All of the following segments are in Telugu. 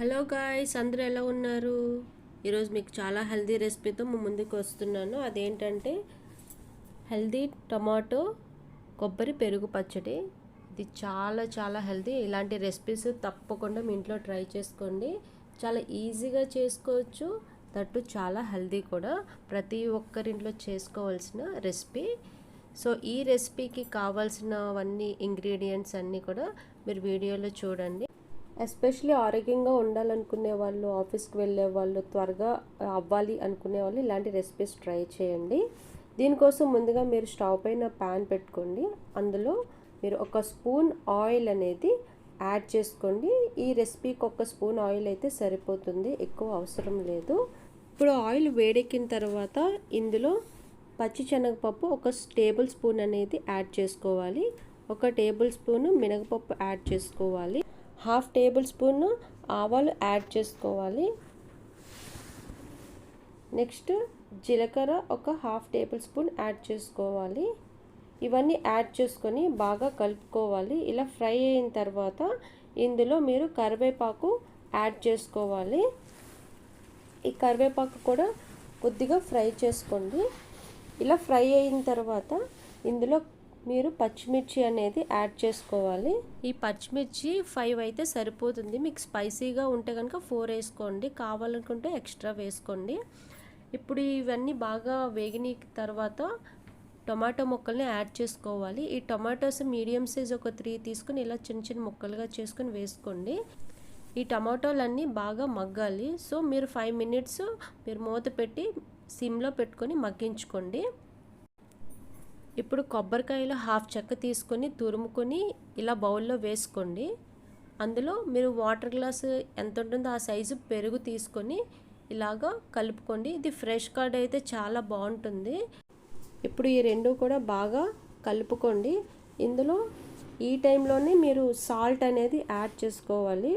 హలో గాయ్స్ అందరూ ఎలా ఉన్నారు? ఈరోజు మీకు చాలా హెల్దీ రెసిపీతో మీ ముందుకు వస్తున్నాను. అదేంటంటే హెల్దీ టమాటో కొబ్బరి పెరుగు పచ్చడి. ఇది చాలా చాలా హెల్దీ ఇలాంటి రెసిపీస్ తప్పకుండా మీ ఇంట్లో ట్రై చేసుకోండి. చాలా ఈజీగా చేసుకోవచ్చు. తట్టు చాలా హెల్దీ కూడా. ప్రతి ఒక్కరింట్లో చేసుకోవాల్సిన రెసిపీ సో ఈ రెసిపీకి కావాల్సినవన్నీ ఇంగ్రీడియంట్స్ అన్నీ కూడా మీరు వీడియోలో చూడండి. ఎస్పెషలీ ఆరోగ్యంగా ఉండాలనుకునే వాళ్ళు ఆఫీస్కి వెళ్ళే వాళ్ళు త్వరగా అవ్వాలి అనుకునే వాళ్ళు ఇలాంటి రెసిపీస్ ట్రై చేయండి. దీనికోసం ముందుగా మీరు స్టవ్ పైన ప్యాన్ పెట్టుకోండి. అందులో మీరు ఒక స్పూన్ ఆయిల్ అనేది యాడ్ చేసుకోండి. ఈ రెసిపీకి ఒక స్పూన్ ఆయిల్ అయితే సరిపోతుంది ఎక్కువ అవసరం లేదు. ఇప్పుడు ఆయిల్ వేడెక్కిన తర్వాత ఇందులో పచ్చి శనగపప్పు ఒక టేబుల్ స్పూన్ అనేది యాడ్ చేసుకోవాలి. ఒక టేబుల్ స్పూన్ మినగపప్పు యాడ్ చేసుకోవాలి. హాఫ్ టేబుల్ స్పూన్ ఆవాలు యాడ్ చేసుకోవాలి. నెక్స్ట్ జీలకర్ర ఒక హాఫ్ టేబుల్ స్పూన్ యాడ్ చేసుకోవాలి. ఇవన్నీ యాడ్ చేసుకొని బాగా కలుపుకోవాలి. ఇలా ఫ్రై అయిన తర్వాత ఇందులో మీరు కరివేపాకు యాడ్ చేసుకోవాలి. ఈ కరివేపాకు కూడా కొద్దిగా ఫ్రై చేసుకోండి. ఇలా ఫ్రై అయిన తర్వాత ఇందులో మీరు పచ్చిమిర్చి అనేది యాడ్ చేసుకోవాలి. ఈ పచ్చిమిర్చి ఫైవ్ అయితే సరిపోతుంది. మీకు స్పైసీగా ఉంటే కనుక ఫోర్ వేసుకోండి. కావాలనుకుంటే ఎక్స్ట్రా వేసుకోండి. ఇప్పుడు ఇవన్నీ బాగా వేగిన తర్వాత టొమాటో ముక్కల్ని యాడ్ చేసుకోవాలి. ఈ టొమాటోస్ మీడియం సైజ్ ఒక త్రీ తీసుకుని ఇలా చిన్న చిన్న ముక్కలుగా చేసుకుని వేసుకోండి. ఈ టమాటోలన్నీ బాగా మగ్గాలి. సో మీరు ఫైవ్ మినిట్స్ మీరు మూత పెట్టి సిమ్లో పెట్టుకొని మగ్గించుకోండి. ఇప్పుడు కొబ్బరికాయలు హాఫ్ చెక్క తీసుకొని తురుముకొని ఇలా బౌల్లో వేసుకోండి. అందులో మీరు వాటర్ గ్లాస్ ఎంత ఉంటుందో ఆ సైజు పెరుగు తీసుకొని ఇలాగా కలుపుకోండి. ఇది ఫ్రెష్ కార్డ్ అయితే చాలా బాగుంటుంది. ఇప్పుడు ఈ రెండు కూడా బాగా కలుపుకోండి. ఇందులో ఈ టైంలోనే మీరు సాల్ట్ అనేది యాడ్ చేసుకోవాలి.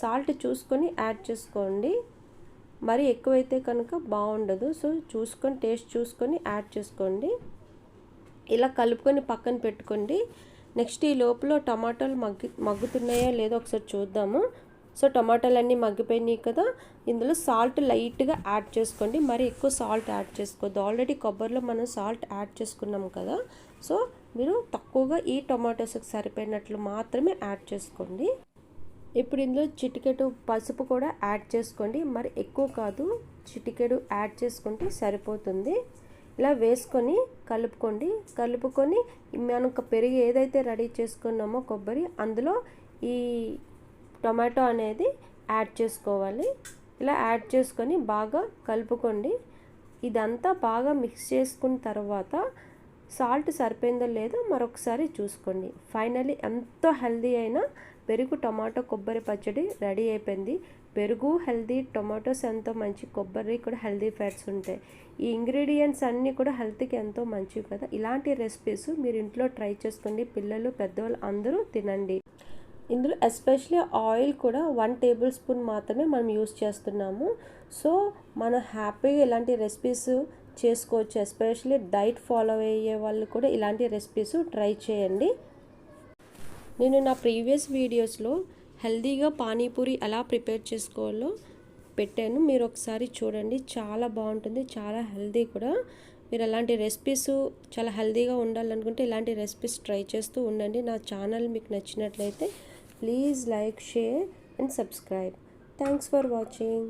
సాల్ట్ చూసుకొని యాడ్ చేసుకోండి. మరి ఎక్కువైతే కనుక బాగుండదు. సో చూసుకొని టేస్ట్ చూసుకొని యాడ్ చేసుకోండి. ఇలా కలుపుకొని పక్కన పెట్టుకోండి. నెక్స్ట్ ఈ లోపల టమాటాలు మగ్గి మగ్గుతున్నాయో లేదో ఒకసారి చూద్దాము. సో టమాటాలు అన్నీ మగ్గిపోయినాయి కదా. ఇందులో సాల్ట్ లైట్గా యాడ్ చేసుకోండి. మరి ఎక్కువ సాల్ట్ యాడ్ చేసుకోవద్దు. ఆల్రెడీ కొబ్బరిలో మనం సాల్ట్ యాడ్ చేసుకున్నాం కదా. సో మీరు తక్కువగా ఈ టొమాటోస్కి సరిపోయినట్లు మాత్రమే యాడ్ చేసుకోండి. ఇప్పుడు ఇందులో చిటికెడు పసుపు కూడా యాడ్ చేసుకోండి. మరి ఎక్కువ కాదు చిటికెడు యాడ్ చేసుకుంటే సరిపోతుంది. ఇలా వేసుకొని కలుపుకోండి. కలుపుకొని మనం పెరుగు ఏదైతే రెడీ చేసుకున్నామో కొబ్బరి అందులో ఈ టొమాటో అనేది యాడ్ చేసుకోవాలి. ఇలా యాడ్ చేసుకొని బాగా కలుపుకోండి. ఇదంతా బాగా మిక్స్ చేసుకున్న తర్వాత సాల్ట్ సరిపోయిందో లేదో మరొకసారి చూసుకోండి. ఫైనలీ ఎంతో హెల్దీ అయిన పెరుగు టమాటో కొబ్బరి పచ్చడి రెడీ అయిపోయింది. పెరుగు హెల్దీ టొమాటోస్ ఎంతో మంచి కొబ్బరి కూడా హెల్దీ ఫ్యాట్స్ ఉంటాయి. ఈ ఇంగ్రీడియంట్స్ అన్నీ కూడా హెల్త్కి ఎంతో మంచివి కదా. ఇలాంటి రెసిపీస్ మీరు ఇంట్లో ట్రై చేసుకోండి. పిల్లలు పెద్దవాళ్ళు అందరూ తినండి. ఇందులో ఎస్పెషలీ ఆయిల్ కూడా వన్ టేబుల్ స్పూన్ మాత్రమే మనం యూస్ చేస్తున్నాము. సో మనం హ్యాపీగా ఇలాంటి రెసిపీస్ చేసుకోవచ్చు. ఎస్పెషలీ డైట్ ఫాలో అయ్యే వాళ్ళు కూడా ఇలాంటి రెసిపీస్ ట్రై చేయండి. నేను నా ప్రీవియస్ వీడియోస్లో హెల్దీగా పానీపూరి ఎలా ప్రిపేర్ చేసుకోవాలో పెట్టాను. మీరు ఒకసారి చూడండి. చాలా బాగుంటుంది. చాలా హెల్దీ కూడా. మీరు అలాంటి రెసిపీస్ చాలా హెల్దీగా ఉండాలనుకుంటే ఇలాంటి రెసిపీస్ ట్రై చేస్తూ ఉండండి. నా ఛానల్ మీకు నచ్చినట్లయితే please like share and subscribe. Thanks for watching.